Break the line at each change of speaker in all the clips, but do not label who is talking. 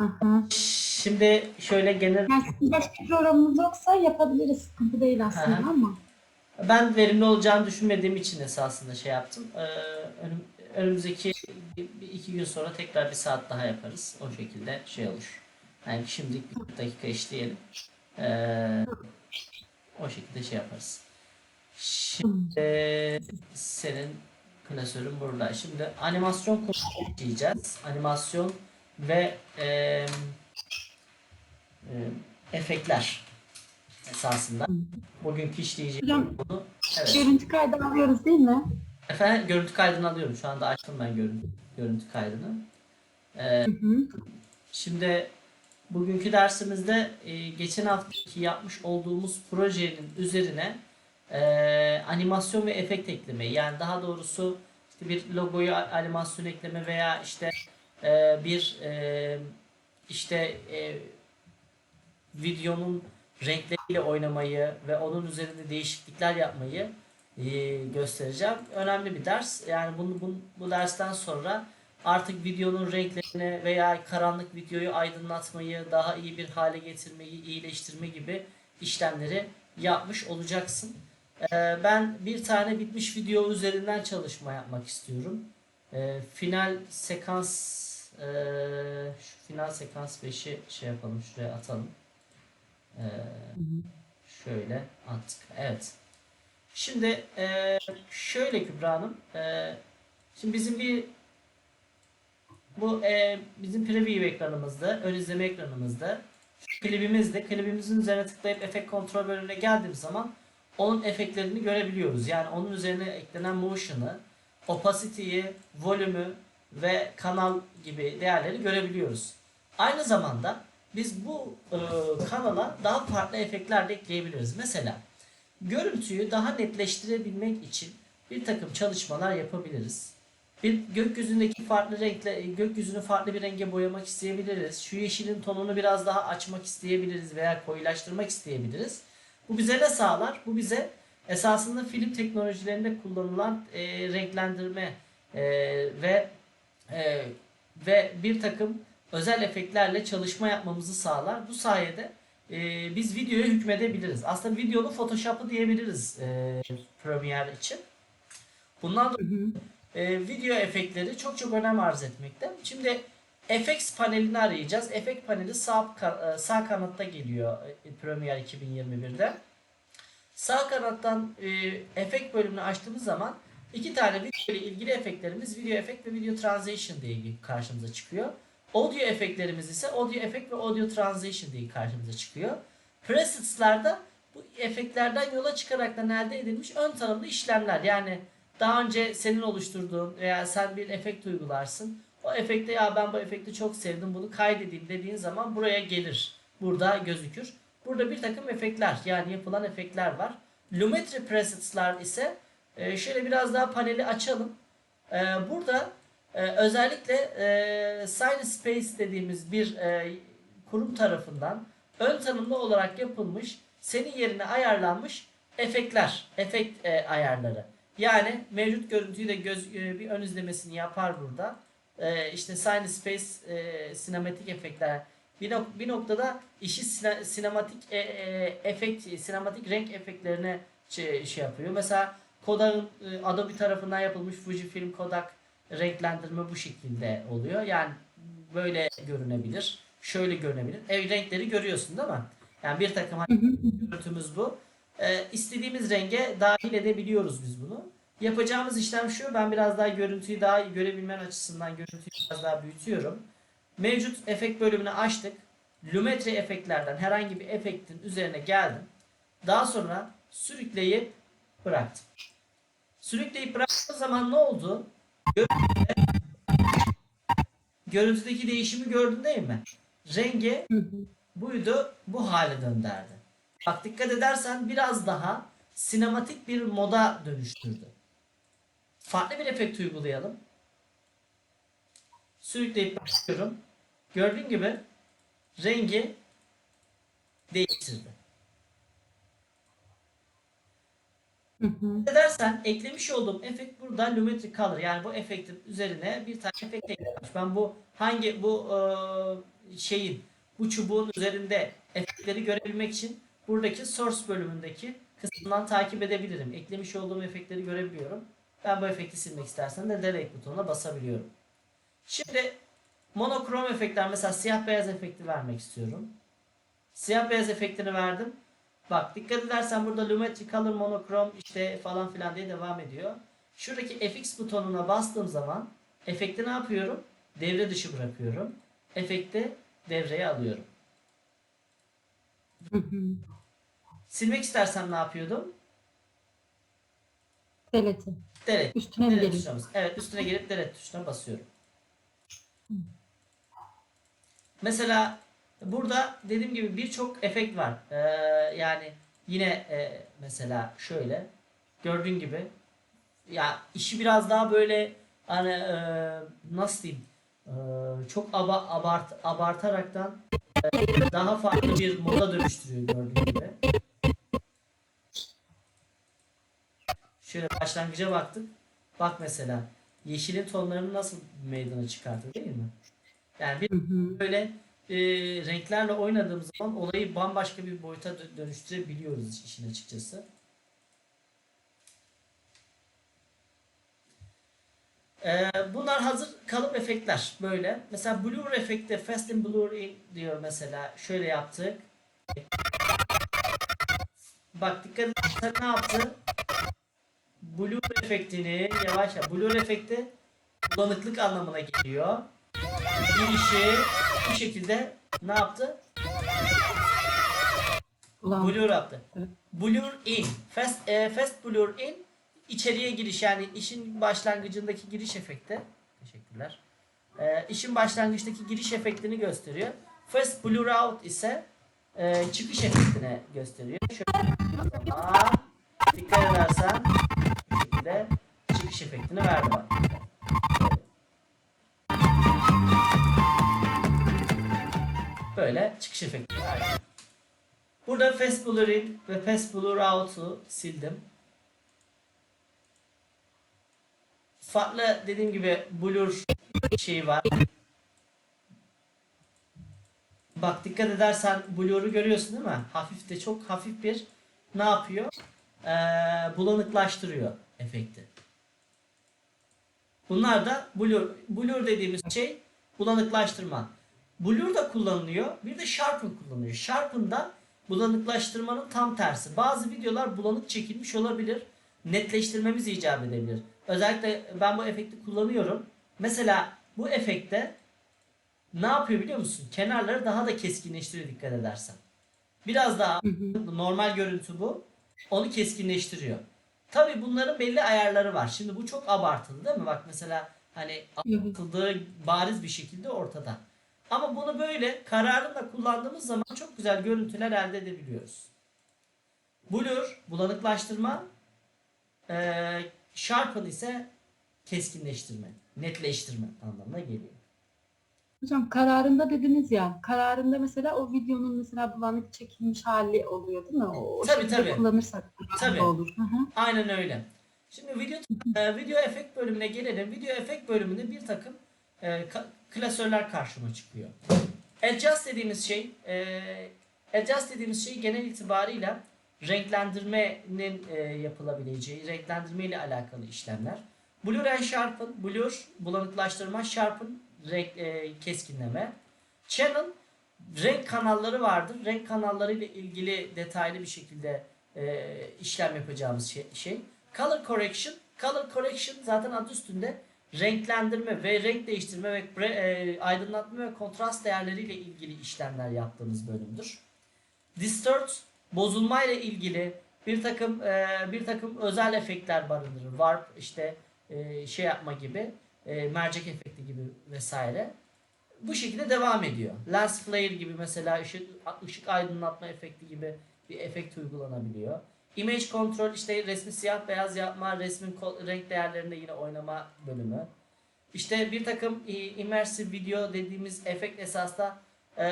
Aha.
Şimdi şöyle genel
Yani sizin başka programınız yoksa yapabiliriz. Sıkıntı değil aslında
Aha.
ama.
ben verimli olacağını düşünmediğim için esasında şey yaptım. Ee, önüm, önümüzdeki iki gün sonra tekrar bir saat daha yaparız. O şekilde şey olur. Yani şimdilik bir 40 dakika işleyelim. Ee, o şekilde şey yaparız. Şimdi senin klasörün burada. Şimdi animasyon işleyeceğiz. Animasyon ve e, e, efektler esasında. Bugünkü işleyeceğimiz
Hocam
konu. Evet.
görüntü kaydı alıyoruz değil mi?
Efendim görüntü kaydını alıyorum. Şu anda açtım ben görüntü, görüntü kaydını. Ee,
Hı hı.
Şimdi bugünkü dersimizde e, geçen haftaki yapmış olduğumuz projenin üzerine e, animasyon ve efekt ekleme yani daha doğrusu işte bir logoyu animasyon ekleme veya işte e, bir e, işte e, videonun renkleriyle oynamayı ve onun üzerinde değişiklikler yapmayı göstereceğim. Önemli bir ders. Yani bunu, bunu bu dersten sonra artık videonun renklerini veya karanlık videoyu aydınlatmayı, daha iyi bir hale getirmeyi, iyileştirme gibi işlemleri yapmış olacaksın. Ben bir tane bitmiş video üzerinden çalışma yapmak istiyorum. Final sekans ee, şu final sekans 5'i şey yapalım, şuraya atalım. Ee, şöyle attık. Evet. Şimdi ee, şöyle Kübra Hanım, ee, şimdi bizim bir bu e, bizim preview ekranımızda, ön izleme ekranımızda. Klibimizde, klibimizin üzerine tıklayıp efekt kontrol bölümüne geldiğimiz zaman onun efektlerini görebiliyoruz. Yani onun üzerine eklenen motion'ı, opacity'yi, volümü ve kanal gibi değerleri görebiliyoruz. Aynı zamanda biz bu e, kanala daha farklı efektler de ekleyebiliriz. Mesela görüntüyü daha netleştirebilmek için bir takım çalışmalar yapabiliriz. Bir gökyüzündeki farklı renkle gökyüzünü farklı bir renge boyamak isteyebiliriz. Şu yeşilin tonunu biraz daha açmak isteyebiliriz veya koyulaştırmak isteyebiliriz. Bu bize ne sağlar? Bu bize esasında film teknolojilerinde kullanılan e, renklendirme e, ve e, ve bir takım özel efektlerle çalışma yapmamızı sağlar. Bu sayede e, biz videoya hükmedebiliriz. Aslında videonun Photoshop'ı diyebiliriz e, Premiere için. Bundan
hı.
e, video efektleri çok çok önem arz etmekte. Şimdi FX panelini arayacağız. Efekt paneli sağ, e, sağ kanatta geliyor e, Premiere 2021'de. Sağ kanattan e, efekt bölümünü açtığımız zaman iki tane video ile ilgili efektlerimiz video efekt ve video transition diye karşımıza çıkıyor. Audio efektlerimiz ise audio efekt ve audio transition diye karşımıza çıkıyor. Presets'larda bu efektlerden yola çıkarak elde edilmiş ön tanımlı işlemler. Yani daha önce senin oluşturduğun veya sen bir efekt uygularsın. O efekte ya ben bu efekti çok sevdim bunu kaydedeyim dediğin zaman buraya gelir. Burada gözükür. Burada bir takım efektler yani yapılan efektler var. Lumetri presets'lar ise e, şöyle biraz daha paneli açalım. E, burada e, özellikle e, Sine Space dediğimiz bir e, kurum tarafından ön tanımlı olarak yapılmış senin yerine ayarlanmış efektler, efekt e, ayarları. Yani mevcut görüntüyü de göz, e, bir ön izlemesini yapar burada. E, işte Sine Space e, sinematik efektler bir, nok- bir noktada işi sine- sinematik e, e, efekt, sinematik renk efektlerine şey, şey yapıyor. Mesela Kodak'ın e, Adobe tarafından yapılmış Fujifilm Kodak renklendirme bu şekilde oluyor. Yani böyle görünebilir. Şöyle görünebilir. Ev renkleri görüyorsun değil mi? Yani bir takım görüntümüz bu. Ee, istediğimiz renge dahil edebiliyoruz biz bunu. Yapacağımız işlem şu. Ben biraz daha görüntüyü daha görebilmen açısından görüntüyü biraz daha büyütüyorum. Mevcut efekt bölümünü açtık. Lumetri efektlerden herhangi bir efektin üzerine geldim. Daha sonra sürükleyip bıraktım. Sürükleyip bıraktığım zaman ne oldu? Görüntüde, görüntüdeki değişimi gördün değil mi? Rengi buydu bu hale dönderdi. Bak dikkat edersen biraz daha sinematik bir moda dönüştürdü. Farklı bir efekt uygulayalım. Sürükleyip başlıyorum. Gördüğün gibi rengi değiştirdi.
Hı hı.
Edersen eklemiş olduğum efekt burada Lumetri Color yani bu efektin üzerine bir tane efekt eklemiş. Ben bu hangi bu e, şeyin bu çubuğun üzerinde efektleri görebilmek için buradaki source bölümündeki kısmından takip edebilirim. Eklemiş olduğum efektleri görebiliyorum. Ben bu efekti silmek istersen de delete butonuna basabiliyorum. Şimdi monokrom efektler mesela siyah beyaz efekti vermek istiyorum. Siyah beyaz efektini verdim. Bak dikkat edersen burada Lumetri Color Monokrom işte falan filan diye devam ediyor. Şuradaki FX butonuna bastığım zaman efekti ne yapıyorum? Devre dışı bırakıyorum. Efekti devreye alıyorum. Silmek istersem ne yapıyordum?
Delete.
Delete.
Üstüne
Delete bas- Evet üstüne gelip delete tuşuna basıyorum. Mesela burada dediğim gibi birçok efekt var. Ee, yani yine e, mesela şöyle gördüğün gibi ya işi biraz daha böyle hani e, nasıl diyeyim e, çok aba, abart abartaraktan e, daha farklı bir moda dönüştürüyor gördüğün gibi. Şöyle başlangıca baktık. Bak mesela yeşilin tonlarını nasıl meydana çıkarttı değil mi? Yani bir böyle e, renklerle oynadığımız zaman olayı bambaşka bir boyuta dö- dönüştürebiliyoruz işin açıkçası. E, bunlar hazır kalıp efektler böyle. Mesela blur efekti fast and blur in diyor mesela. Şöyle yaptık. Bak dikkat et ne yaptı? Blur efektini yavaş yavaş. Blur efekti bulanıklık anlamına geliyor. Girişi bu şekilde ne yaptı?
Ulan.
Blur yaptı.
Evet.
Blur in. Fast, e, fast blur in içeriye giriş yani işin başlangıcındaki giriş efekti. Teşekkürler. E, işin başlangıçtaki giriş efektini gösteriyor. Fast blur out ise e, çıkış efektini gösteriyor. Şöyle ama dikkat edersen bu şekilde çıkış efektini verdi bak. Böyle çıkış efekti. Burada Fast Blur In ve Fast Blur Out'u sildim. Farklı dediğim gibi blur şeyi var. Bak dikkat edersen blur'u görüyorsun değil mi? Hafif de çok hafif bir ne yapıyor? Ee, bulanıklaştırıyor efekti. Bunlar da blur. Blur dediğimiz şey bulanıklaştırma. Blur da kullanılıyor. Bir de sharpen kullanılıyor. Sharpen da bulanıklaştırmanın tam tersi. Bazı videolar bulanık çekilmiş olabilir. Netleştirmemiz icap edebilir. Özellikle ben bu efekti kullanıyorum. Mesela bu efekte ne yapıyor biliyor musun? Kenarları daha da keskinleştiriyor dikkat edersen. Biraz daha normal görüntü bu. Onu keskinleştiriyor. Tabi bunların belli ayarları var. Şimdi bu çok abartılı değil mi? Bak mesela hani abartıldığı bariz bir şekilde ortada. Ama bunu böyle kararında kullandığımız zaman çok güzel görüntüler elde edebiliyoruz. Blur, bulanıklaştırma, eee sharpen ise keskinleştirme, netleştirme anlamına geliyor.
Hocam kararında dediniz ya. Kararında mesela o videonun mesela bulanık çekilmiş hali oluyor değil mi? O,
Tabii, tabii.
kullanırsak
Tabii.
olur. Hı hı.
Aynen öyle. Şimdi video e, video efekt bölümüne gelelim. Video efekt bölümünde bir takım e, klasörler karşıma çıkıyor. Adjust dediğimiz şey e, adjust dediğimiz şey genel itibarıyla renklendirmenin e, yapılabileceği, renklendirme ile alakalı işlemler. Blur and Sharpen, blur, bulanıklaştırma, sharpen, renk, e, keskinleme. Channel, renk kanalları vardır. Renk kanalları ile ilgili detaylı bir şekilde e, işlem yapacağımız şey, şey. Color correction. Color correction zaten adı üstünde renklendirme ve renk değiştirme ve e, aydınlatma ve kontrast değerleriyle ilgili işlemler yaptığımız bölümdür. Distort bozulma ile ilgili bir takım e, bir takım özel efektler barındırır. Warp işte e, şey yapma gibi, e, mercek efekti gibi vesaire. Bu şekilde devam ediyor. Lens flare gibi mesela ışık, ışık aydınlatma efekti gibi bir efekt uygulanabiliyor. Image control işte resmi siyah beyaz yapma, resmin renk değerlerinde yine oynama bölümü. İşte bir takım immersive video dediğimiz efekt esasda e,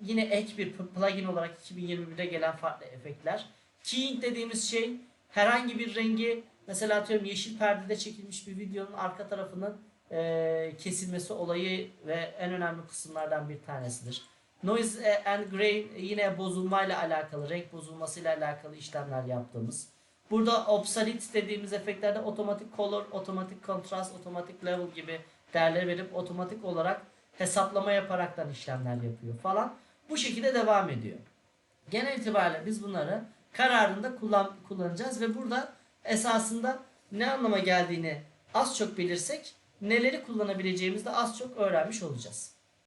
yine ek bir plugin olarak 2021'de gelen farklı efektler. Keying dediğimiz şey herhangi bir rengi mesela atıyorum yeşil perdede çekilmiş bir videonun arka tarafının e, kesilmesi olayı ve en önemli kısımlardan bir tanesidir. Noise and grain yine bozulmayla alakalı, renk bozulmasıyla alakalı işlemler yaptığımız. Burada obsolete dediğimiz efektlerde otomatik color, otomatik contrast, otomatik level gibi değerleri verip otomatik olarak hesaplama yaparaktan işlemler yapıyor falan. Bu şekilde devam ediyor. Genel itibariyle biz bunları kararında kullan, kullanacağız ve burada esasında ne anlama geldiğini az çok bilirsek neleri kullanabileceğimizi de az çok öğrenmiş olacağız.